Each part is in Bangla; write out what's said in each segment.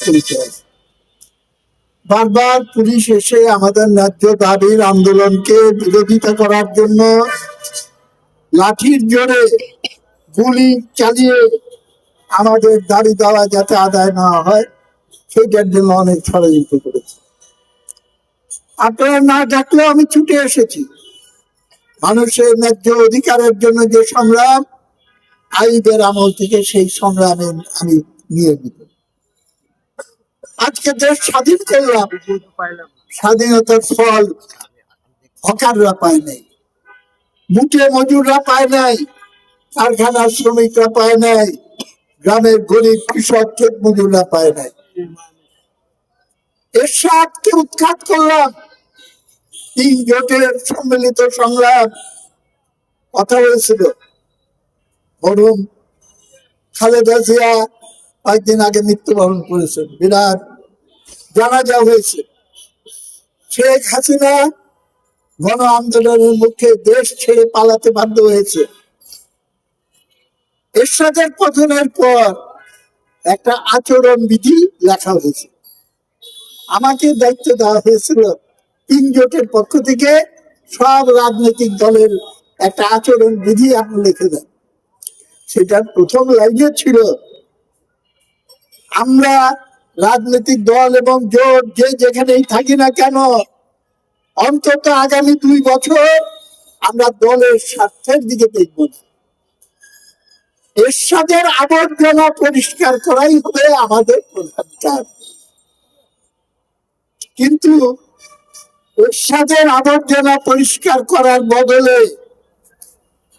পরিচয়। বারবার পুলিশ এসে আমাদের ন্যায্য দাবির আন্দোলনকে বিরোধিতা করার জন্য লাঠির জোরে গুলি চালিয়ে আমাদের দাবি দেওয়া যাতে আদায় না হয় সেইটার জন্য অনেক ষড়যন্ত্র করেছে। আপনারা না ডাকলেও আমি ছুটে এসেছি। মানুষের ন্যায্য অধিকারের জন্য যে সংগ্রাম আইবের আমল থেকে সেই সংগ্রামে আমি নিয়োজিত। আজকে দেশ স্বাধীন করলাম, স্বাধীনতার ফল হকাররা পায় নাই মুটে মজুররা পায় নাই, কারখানার শ্রমিকরা পায় নাই, গ্রামের গরিব কৃষক ক্ষেত মজুররা পায় নাই। এর সাতকে উৎখাত করলাম, তিন জোটের সম্মিলিত সংগ্রাম। কথা হয়েছিল মরুম খালেদা জিয়া কয়েকদিন আগে মৃত্যুবরণ করেছেন, বিরাট জানাজা হয়েছে। শেখ হাসিনা গণ আন্দোলনের মুখে দেশ ছেড়ে পালাতে বাধ্য হয়েছে। এরশাদের পতনের পর একটা আচরণ বিধি লেখা হয়েছে। আমাকে দায়িত্ব দেওয়া হয়েছিল তিন জোটের পক্ষ থেকে সব রাজনৈতিক দলের একটা আচরণ বিধি আপনি লিখে দেন। সেটার প্রথম লাইনে ছিল, আমরা রাজনৈতিক দল এবং জোট যে যেখানেই থাকি না কেন, অন্তত আগামী দুই বছর আমরা দলের স্বার্থের দিকে দেখব এরশাদের আবর্জনা পরিষ্কার করাই হবে আমাদের প্রধান কাজ কিন্তু এরশাদের আবর্জনা পরিষ্কার করার বদলে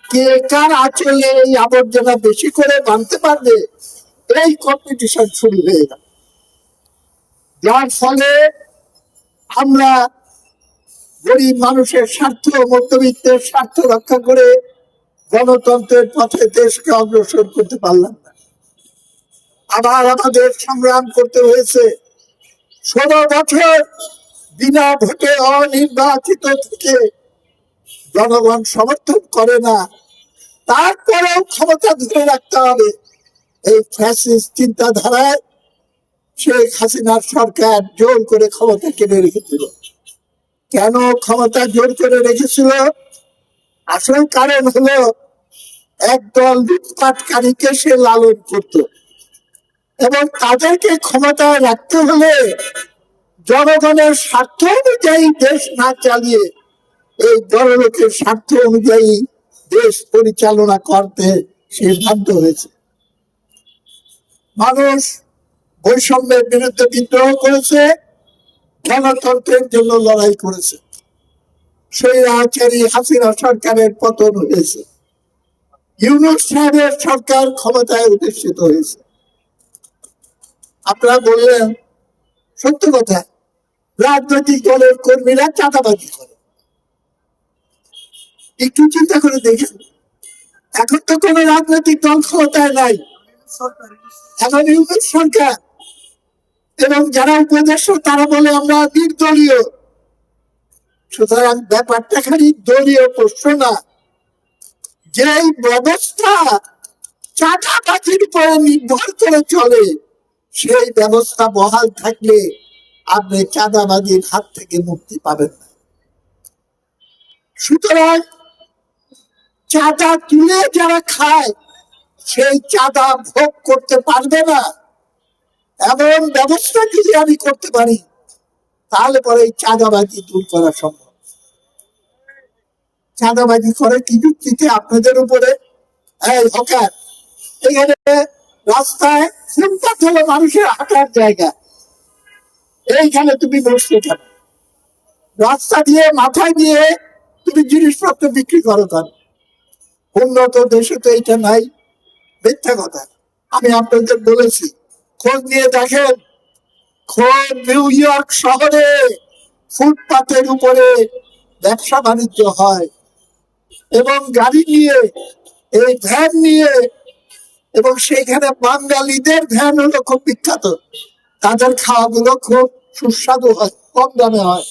কে কার আচলে এই আবর্জনা বেশি করে বানতে পারবে, এই কম্পিটিশন শুরু হয়ে গেল। যার ফলে আমরা গরিব মানুষের স্বার্থ মধ্যবিত্তের স্বার্থ রক্ষা করে গণতন্ত্রের পথে দেশকে অগ্রসর করতে পারলাম না। আবার আমাদের সংগ্রাম করতে হয়েছে। ষোলো বছর বিনা ভোটে অনির্বাচিত থেকে জনগণ সমর্থন করে না। তারপরেও ক্ষমতা ধরে রাখতে হবে। এই ফ্যাসিস্ট চিন্তাধারায় শেখ হাসিনার সরকার জোর করে ক্ষমতা কেড়ে রেখেছিল। কেন ক্ষমতা জোর করে রেখেছিল? আসল কারণ হলো, একদল লুটপাটকারীকে সে লালন করত। এবং তাদেরকে ক্ষমতায় রাখতে হলে জনগণের স্বার্থ অনুযায়ী দেশ না চালিয়ে এই বড়লোকের স্বার্থ অনুযায়ী দেশ পরিচালনা করতে সে বাধ্য হয়েছে। মানুষ বৈষম্যের বিরুদ্ধে বিদ্রোহ করেছে, গণতন্ত্রের জন্য লড়াই করেছে। সেই আচারী হাসিনা সরকারের পতন হয়েছে। ইউনুস সাহেবের সরকার ক্ষমতায় অধিষ্ঠিত হয়েছে। আপনারা বললেন, সত্য কথা, রাজনৈতিক দলের কর্মীরা চাঁদাবাজি করে। একটু চিন্তা করে দেখেন, এখন তো কোন রাজনৈতিক দল ক্ষমতায় নাই। এখন ইউনিট সরকার এবং যারা উপদেশ তারা বলে আমরা নির্দলীয়। সুতরাং ব্যাপারটা খালি দলীয় প্রশ্ন না। যে ব্যবস্থা চাঁদাবাজির উপরে নির্ভর করে চলে, সেই ব্যবস্থা বহাল থাকলে আপনি চাঁদাবাজির হাত থেকে মুক্তি পাবেন না। সুতরাং চাঁদা তুলে যারা খায়, সেই চাঁদা ভোগ করতে পারবে না। এমন ব্যবস্থা যদি আমি করতে পারি, তাহলে পরে এই চাঁদাবাজি দূর করা সম্ভব। চাঁদাবাজি করে কি যুক্তিতে আপনাদের উপরে, এই হকার, এখানে রাস্তায় ফুটপাথ হলো মানুষের হাঁটার জায়গা। এইখানে তুমি বসতে কেন রাস্তা দিয়ে, মাথায় দিয়ে তুমি জিনিসপত্র বিক্রি করো কেন? উন্নত দেশে তো এইটা নাই, মিথ্যা কথা। আমি আপনাদের বলেছি খোঁজ নিয়ে দেখেন খোঁজ নিউ ইয়র্ক শহরে ফুটপাতের উপরে ব্যবসা বাণিজ্য হয় এবং গাড়ি নিয়ে, এই ভ্যান নিয়ে এবং সেখানে বাঙালিদের ভ্যান হলো খুব বিখ্যাত। তাদের খাওয়াগুলো খুব সুস্বাদু হয়, কম দামে হয়।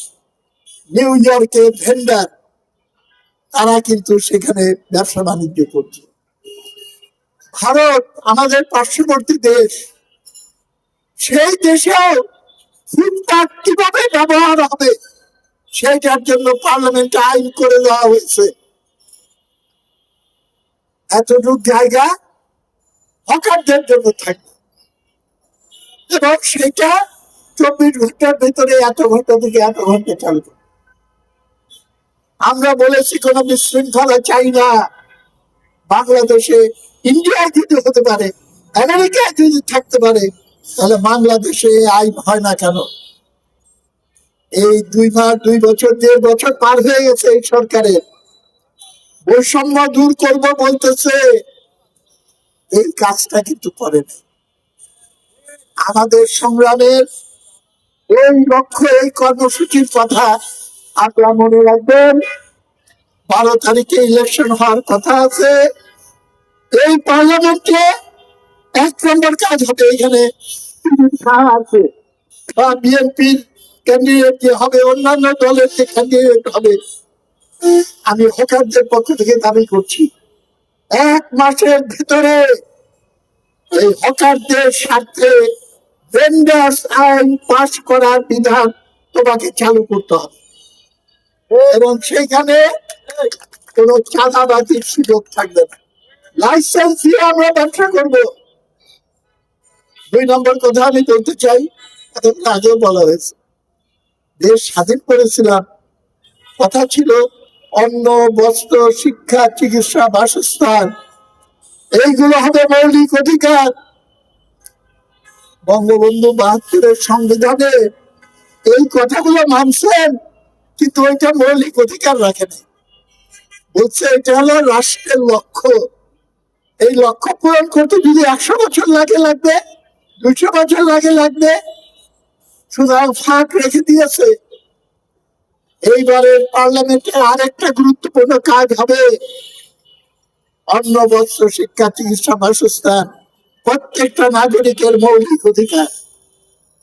নিউ ইয়র্কে ভেন্ডার, তারা কিন্তু সেখানে ব্যবসা বাণিজ্য করছে। ভারত আমাদের পার্শ্ববর্তী দেশ। সেই দেশেও ফুটপাত কীভাবে ব্যবহার হবে, সেইটার জন্য পার্লামেন্টে আইন করে দেওয়া হয়েছে। এতটুকু জায়গা হকারদের জন্য থাকবে। এবং সেটা চব্বিশ ঘণ্টার ভিতরে এত ঘণ্টা থেকে এত ঘণ্টা চালু করবে। আমরা বলেছি, কোন বিশৃঙ্খলা চাই না। বাংলাদেশে ইন্ডিয়ায় যদি হতে পারে, আমেরিকায় যদি থাকতে পারে তাহলে বাংলাদেশে এই আইন হয় না কেন? এই দুই মাস, দুই বছর, দেড় বছর পার হয়ে গেছে এই সরকারের। বৈষম্য দূর করব বলতেছে, এই কাজটা কিন্তু করেনি আমাদের সংগ্রামের এই লক্ষ্য, এই কর্মসূচির কথা আপনারা মনে রাখবেন। বারো তারিখে ইলেকশন হওয়ার কথা আছে। এই পার্লামেন্টে এক নম্বর কাজ হবে এখানে। আছে। বিএনপির ক্যান্ডিডেট যে হবে অন্যান্য দলের যে ক্যান্ডিডেট হবে আমি হকারদের পক্ষ থেকে দাবি করছি এক মাসের ভিতরে এই হকারদের স্বার্থে ভেন্ডার্স আইন পাশ করার বিধান তোমাকে চালু করতে হবে। এবং সেইখানে কোনো চাঁদাবাজির সুযোগ থাকবে না। লাইসেন্স দিয়ে আমরা ব্যবসা করব। দুই নম্বর কথা আমি বলতে চাই আগেও বলা হয়েছে, দেশ স্বাধীন করেছিলাম। কথা ছিল অন্ন, বস্ত্র, শিক্ষা, চিকিৎসা, বাসস্থান। এইগুলো হবে মৌলিক অধিকার। বঙ্গবন্ধু বাহাত্তরের সংবিধানে এই কথাগুলো মানছেন, কিন্তু ওইটা মৌলিক অধিকার রাখেনি বলছে এটা হলো রাষ্ট্রের লক্ষ্য। এই লক্ষ্য পূরণ করতে যদি একশো বছর লাগে লাগবে দুশো বছর লাগে লাগবে। সুতরাং ফাঁক রেখে দিয়েছে। এইবারের পার্লামেন্টে আরেকটা গুরুত্বপূর্ণ কাজ হবে। অন্ন বস্ত্র শিক্ষা, চিকিৎসা, বাসস্থান, প্রত্যেকটা নাগরিকের মৌলিক অধিকার।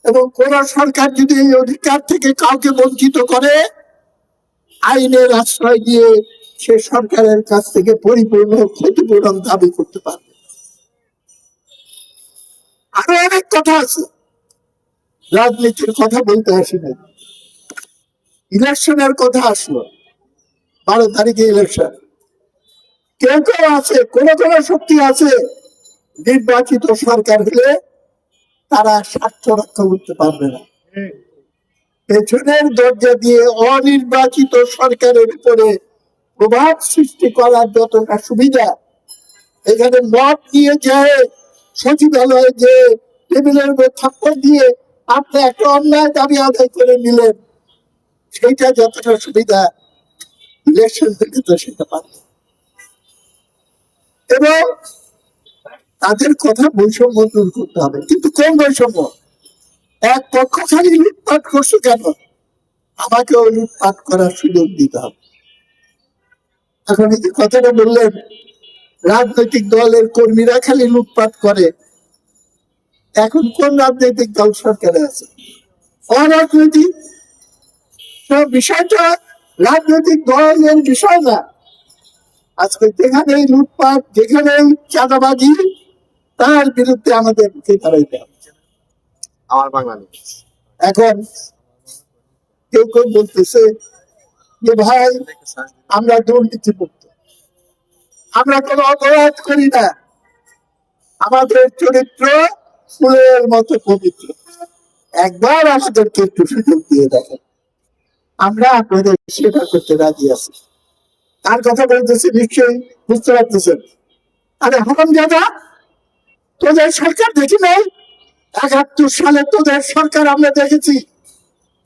এবং কোন সরকার যদি এই অধিকার থেকে কাউকে বঞ্চিত করে, আইনের আশ্রয় দিয়ে সে সরকারের কাছ থেকে পরিপূর্ণ, ক্ষতিপূরণ দাবি করতে পারবে আরও অনেক কথা আছে। রাজনীতির কথা বলতে আসি না ইলেকশনের কথা আসলো। বারো তারিখে ইলেকশন। কেউ কেউ আছে, কোন কোন শক্তি আছে, নির্বাচিত সরকার হলে তারা স্বার্থ রক্ষা করতে পারবে না। পেছনের দরজা দিয়ে অনির্বাচিত সরকারের উপরে প্রভাব সৃষ্টি করার যতটা সুবিধা, এখানে মত নিয়ে যায় সচিবালয়ে যে টেবিলের উপর থাপ্পড় দিয়ে আপনি একটা অন্যায় দাবি আদায় করে নিলেন, সেইটা যতটা সুবিধা ইলেকশন থেকে তো সেটা পাবে এবং তাদের কথা বৈষম্য দূর করতে হবে। কিন্তু কোন বৈষম্য? এক পক্ষ খালি লুটপাট করছ কেন? আমাকেও লুটপাট করার সুযোগ দিতে হবে। এখন এই কথাটা বললেন রাজনৈতিক দলের কর্মীরা খালি লুটপাট করে। এখন কোন রাজনৈতিক দল সরকারে আছে? অরাজনৈতিক? বিষয়টা রাজনৈতিক দলের বিষয় না। আজকে যেখানেই লুটপাট যেখানেই চাঁদাবাজি তার বিরুদ্ধে আমাদের মুখে দাঁড়াইতে হবে? আমার বাংলাদেশ এখন কেউ কেউ বলতেছে যে ভাই আমরা দুর্নীতি আমরা কোনো অপরাধ করি না? আমাদের চরিত্র ফুলের মতো পবিত্র। একবার আমাদেরকে একটু সুযোগ দিয়ে দেখেন। আমরা আপনাদের সেবা করতে রাজি আছি। তার কথা বলতেছি, নিশ্চয়ই বুঝতে পারতেছেন। আরে হরম দাদা, তোদের সরকার দেখি নাই? একাত্তর সালে তোদের সরকার আমরা দেখেছি।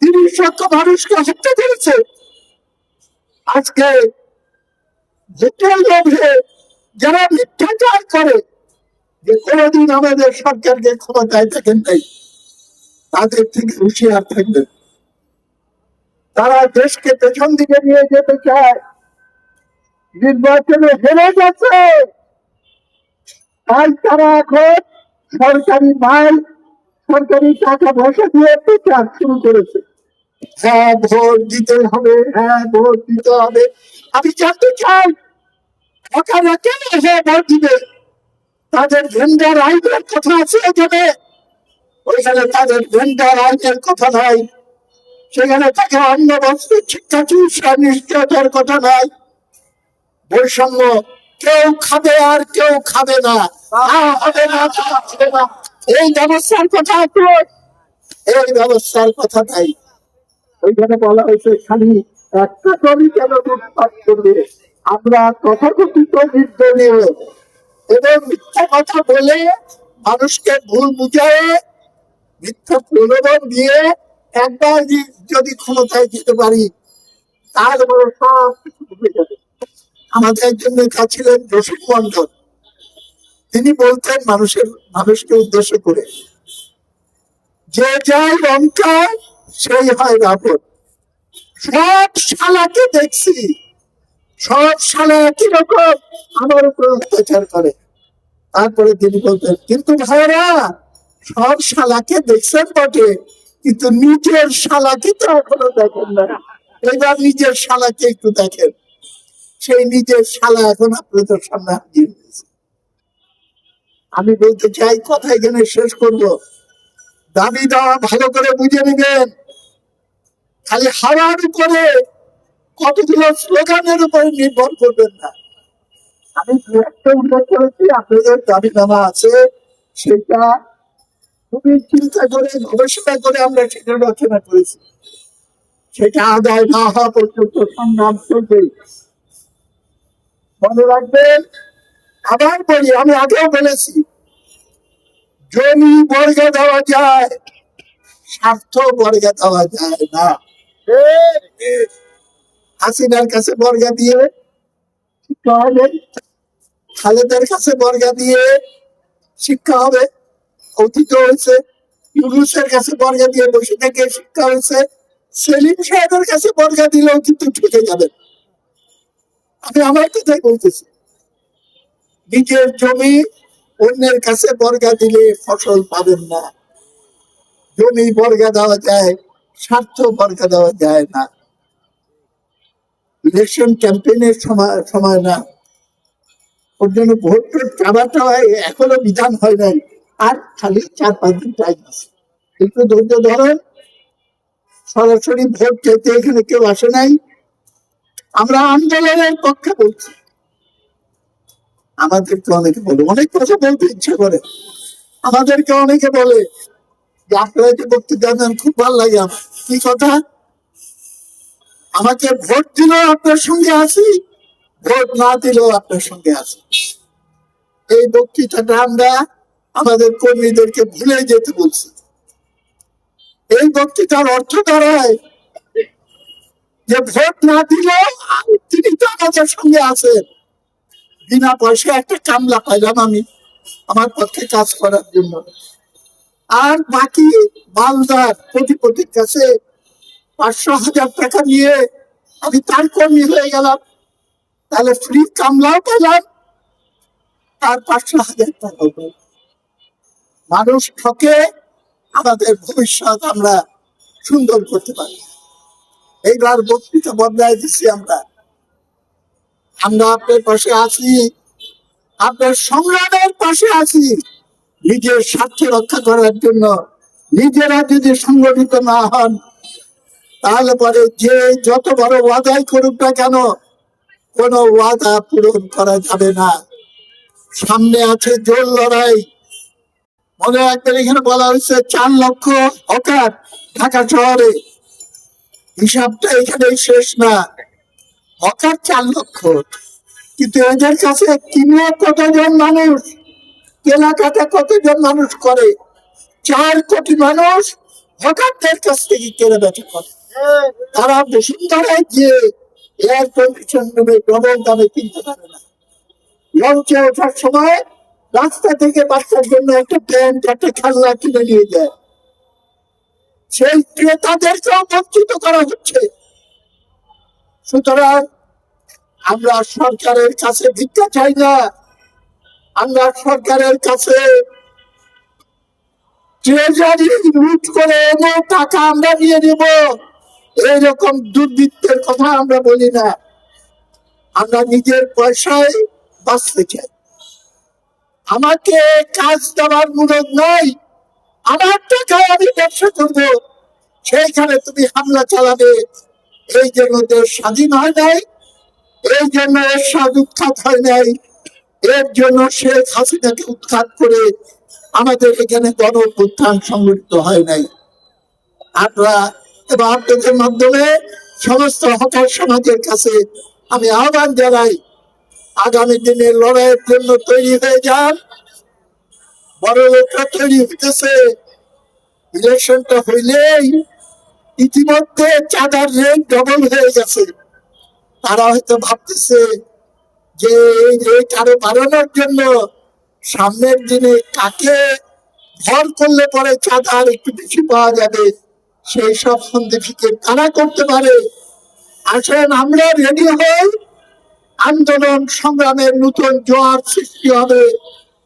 তিরিশ লক্ষ মানুষকে হত্যা করেছে। আজকে লোভে যারা মিথ্যাচার করে, যে কোনোদিন আমাদের সরকারকে ক্ষমতায় থাকেন নাই, তাদের থেকে থাকবেন তারা দেশকে পেছন দিকে নিয়ে যেতে চায়, নির্বাচনে হেরে গেছে। তাই তারা এখন সরকারি মাল, সরকারি টাকা পয়সা দিয়ে প্রচার শুরু করেছে। হ্যাঁ ভোট দিতে হবে হ্যাঁ ভোট দিতে হবে। আমি জানতে চাই সরকাররা কেন হ্যাঁ ভোট দিবে? তাদের ভেন্ডার আইনের কথা ওইখানে তাদের ভেন্ডার আইনের কথা নাই। সেখানে তাকে অন্য চিকিৎসা, নিশ্চয়তার কথা নাই। বৈষম্য কেউ খাবে আর কেউ খাবে না। হবে না এই ব্যবস্থার কথা এই ব্যবস্থার কথা নাই। ওইখানে বলা হয়েছে, খালি একটা দলই কেন লুটপাট করবে? আমরা তথাকথিত নির্দলীয়। এবং মিথ্যা কথা বলে মানুষকে ভুল বুঝায়, মিথ্যা প্রলোভন দিয়ে একবার যদি- ক্ষমতায় যেতে পারি তাহলে বড় সব কিছু যাবে। আমাদের একজন নেতা ছিলেন রসিক মন্ডল তিনি বলতেন মানুষের, মানুষকে উদ্দেশ্য করে, যে যায় লঙ্কায় সেই হয় রাবণ সব শালাকে দেখছি। সব শালা একই রকম। আমার উপর অত্যাচার করে। তারপরে তিনি বলতেন, কিন্তু ভাইরা, সব শালাকে দেখছেন বটে, কিন্তু নিজের শালাকে তো এখনও দেখেন না এবার নিজের শালাকে একটু দেখেন। সেই নিজের শালা এখন আপনাদের সামনে হাজির হয়েছে। আমি বলতে চাই, কথা এখানে শেষ করব। দাবি দেওয়া ভালো করে বুঝে নেবেন। খালি হাওয়ার উপরে কতগুলো স্লোগানের উপরে নির্ভর করবেন না। আমি দু একটা উল্লেখ করেছি, আপনাদের দাবি নামা আছে। সেটা খুবই চিন্তা করে, গবেষণা করে আমরা সেটা রচনা করেছি। সেটা আদায় না হওয়া পর্যন্ত সংগ্রাম চলবেই মনে রাখবেন, আবার বলি, আমি আগেও বলেছি জমি বর্গে দেওয়া যায়, স্বার্থ বর্গে দেওয়া যায় না। হাসিনার কাছে বর্গা দিয়ে শিক্ষা হবে, খালেদার কাছে বর্গা দিয়ে শিক্ষা হবে, অতীত হয়েছে, ইউনুসের কাছে বর্গা দিয়ে বসে থেকে শিক্ষা হয়েছে, সেলিম সাহেবের কাছে বর্গা দিলেও কিন্তু ঠকে যাবেন আমি আমার কথাই বলতেছি, নিজের জমি অন্যের কাছে বর্গা দিলে ফসল পাবেন না। জমি বর্গা দেওয়া যায়, স্বার্থ বর্গা দেওয়া যায় না। ইলেকশন ক্যাম্পেইনের সময় সময় না। ওর জন্য ভোট চাবাটা হয় এখনও বিধান হয় নাই। আর খালি চার পাঁচ দিন টাইম আছে। একটু ধৈর্য ধরেন। সরাসরি ভোট চাইতে এখানে কেউ আসে নাই। আমরা আন্দোলনের পক্ষে বলছি। আমাদেরকে অনেকে বলে, অনেক কথা বলতে ইচ্ছা করে। আমাদেরকে অনেকে বলে যে বক্তৃতা দেন খুব ভালো লাগে আমার। কি কথা? আমাকে ভোট দিলেও আপনার সঙ্গে আছি, ভোট না দিলেও আপনার সঙ্গে আছি। এই বক্তৃতাটা আমরা আমাদের কর্মীদেরকে ভুলে যেতে বলছি। এই বক্তৃতার অর্থ দাঁড়ায় যে ভোট না দিলেও তিনি তো আমাদের সঙ্গে আছেন। বিনা পয়সা একটা কামলা পাইলাম আমি আমার পক্ষে কাজ করার জন্য। আর বাকি মালদার কোটিপতির কাছে পাঁচশো হাজার টাকা নিয়ে আমি তার কর্মী হয়ে গেলাম। তাহলে ফ্রি কামলাও পেলাম তার পাঁচশো হাজার টাকাও পেলাম মানুষ ঠকে, আমাদের ভবিষ্যৎ আমরা সুন্দর করতে পারি। এইবার বক্তৃতা বদলায় দিচ্ছি আমরা। আমরা আপনার পাশে আছি। আপনার সংগ্রামের পাশে আছি। নিজের স্বার্থ রক্ষা করার জন্য। নিজেরা যদি সংগঠিত না হন, তাহলে পরে যে যত বড় ওয়াদাই করুক না কেন, কোনো ওয়াদা পূরণ করা যাবে না। সামনে আছে জোর লড়াই। মনে রাখবেন, এখানে বলা হয়েছে চার লক্ষ হকার ঢাকা শহরে। হিসাবটা এখানেই শেষ না। হকার চার লক্ষ কিন্তু এদের কাছে কিনে কতজন মানুষ? কেনাকাটা কতজন মানুষ করে? চার কোটি মানুষ হকারদের কাছ থেকে কেনা বেচা করে। তারা বসুন্ধরায় গিয়ে এয়ার কন্ডিশন রুমে ডবল দামে কিনতে পারে না। লঞ্চে ওঠার সময় রাস্তা থেকে বাচ্চার জন্য একটা প্যান্ট একটা খেলনা কিনে নিয়ে যায়। সেই ক্রেতাদেরকেও বঞ্চিত করা হচ্ছে। সুতরাং আমরা সরকারের কাছে ভিক্ষা চাই না। আমরা সরকারের কাছে ট্রেজারি লুট করে এনে টাকা আমরা নিয়ে এইরকম দুর্বৃত্তের কথা আমরা বলি না। আমরা নিজের পয়সায় বাঁচতে চাই। আমাকে কাজ দেওয়ার মূলক নয় আমার টাকায় আমি ব্যবসা করব, সেইখানে তুমি হামলা চালাবে। এই জন্য দেশ স্বাধীন হয় নাই, এই জন্য এরশাদ উৎখাত হয় নাই। এর জন্য শেখ হাসিনাকে উৎখাত করে আমাদের এখানে গণ উত্থান সংগঠিত হয় নাই। আমরা এবং আপনাদের মাধ্যমে সমস্ত হকার সমাজের কাছে আমি আহ্বান জানাই, আগামী দিনে লড়াইয়ের জন্য তৈরি হয়ে যান। বড় লোকরা তৈরি হইতেছে, ইলেকশনটা হইলেই ইতিমধ্যে চাঁদার রেট ডবল হয়ে গেছে। তারা হয়তো ভাবতেছে যে এই রেট আরও বাড়ানোর জন্য সামনের দিনে কাকে ভর করলে পরে চাঁদা আর একটু বেশি পাওয়া যাবে, সেই সব সন্দেহকে কারা করতে পারে। আসেন, আমরা রেডি হই। আন্দোলন সংগ্রামের নতুন জোয়ার সৃষ্টি হবে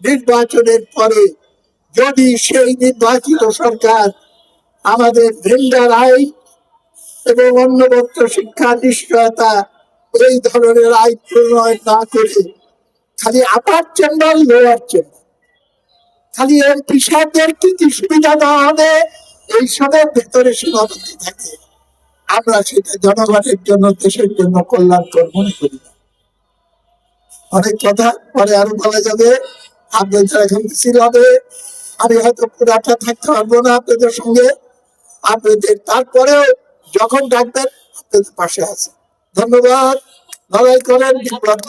নির্বাচনের পরে। যদি সেই নির্বাচিত সরকার আমাদের ভেন্ডার আইন এবং অন্নবত্র শিক্ষা নিশ্চয়তা এই ধরনের আইন প্রণয়ন না করে খালি আপার চেম্বার লোয়ার চেম্বার খালি এমপি সাহেবদের কি কি সুবিধা দেওয়া হবে এইসবের ভেতরে সীমাবদ্ধ থাকে। আমরা সেটা জনগণের জন্য, দেশের জন্য কল্যাণকর মনে করি না। অনেক কথা পরে আরও বলা যাবে। আপনাদের এখন মিছিল হবে, আমি হয়তো পুরাটা থাকতে পারব না আপনাদের সঙ্গে। আপনাদের তারপরেও যখন ডাক্তার আপনাদের পাশে আছে। ধন্যবাদ। লড়াই করেন বিপ্লব।